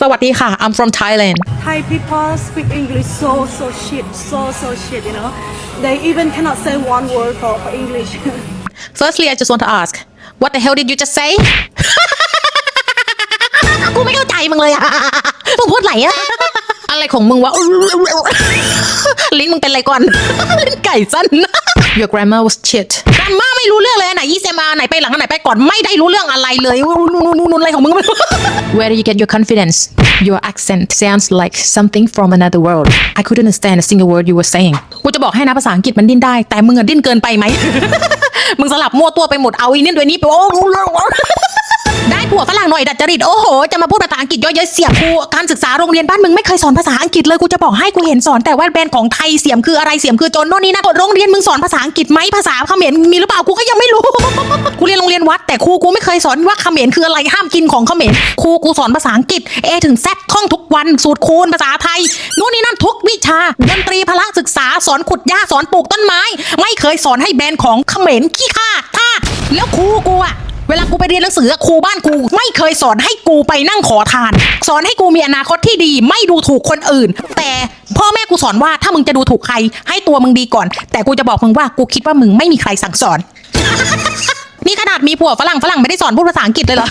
สวัสดีค่ะ I'm from Thailand Thai people speak English so so shit, so so shit. You know, they even cannot say one word for, for English. Firstly I just want to ask what the hell did you just say กูไม่เข้าใจมึงเลยอะ มึงพูดไหนอะอะไรของมึงวะ ลิ้นมึงเป็นอะไรก่อน ลิ้นไก่สั้น Your grammar was shit แม่ไม่รู้เรื่องเลยอันไหนยี่เซมาไหนไปหลังอันไหนไปก่อนไม่ได้รู้เรื่องอะไรเลยนู่นนู่นนู่นอะไรของมึง Where do you get your confidence Your accent sounds like something from another world I couldn't understand a single word you were saying กูจะบอกให้นะภาษาอังกฤษมันดิ้นได้ แต่มึงอะดิ้นเกินไปไหม มึงสลับมั่วตัวไปหมดเอาอีนี่ด้วยนี้ไปโอ้รู้เรื่อง อยดัดจริตโอ้โห จะมาพูดภาษาอังกฤษเยอะเย้ยเสียกูการศึกษาโรงเรียนบ้านมึงไม่เคยสอนภาษาอังกฤษเลยกูจะบอกให้กูเห็นสอนแต่ว่าแบรนด์ของไทยเสียมคืออะไรเสียมคือจนโน่นนี่นะโรงเรียนมึงสอนภาษาอังกฤษไหมภาษาเขมรมีหรือเปล่ากูก็ยังไม่รู้กูเรียนโรงเรียนวัดแต่ครูกูไม่เคยสอนว่าเขมรคืออะไรห้ามกินของเขมรครูกูสอนภาษาอังกฤษเอถึงแซท่องทุกวันสูตรคูณภาษาไทยนู่นนี่นั่นทุกวิชาดนตรีพละศึกษาสอนขุดหญ้าสอนปลูกต้นไม้ ไม่เคยสอนให้แบรนด์ของเขมรขี้ข้าท่าแล้วครูกูอะ เวลากูไปเรียนหนังสือครูบ้านกู ไม่เคยสอนให้กูไปนั่งขอทาน สอนให้กูมีอนาคตที่ดี ไม่ดูถูกคนอื่น แต่พ่อแม่กูสอนว่าถ้ามึงจะดูถูกใคร ให้ตัวมึงดีก่อน แต่กูจะบอกมึงว่ากูคิดว่ามึงไม่มีใครสั่งสอน นี่ขนาดมีผัวฝรั่งฝรั่งไม่ได้สอนพูดภาษาอังกฤษเลยเหรอ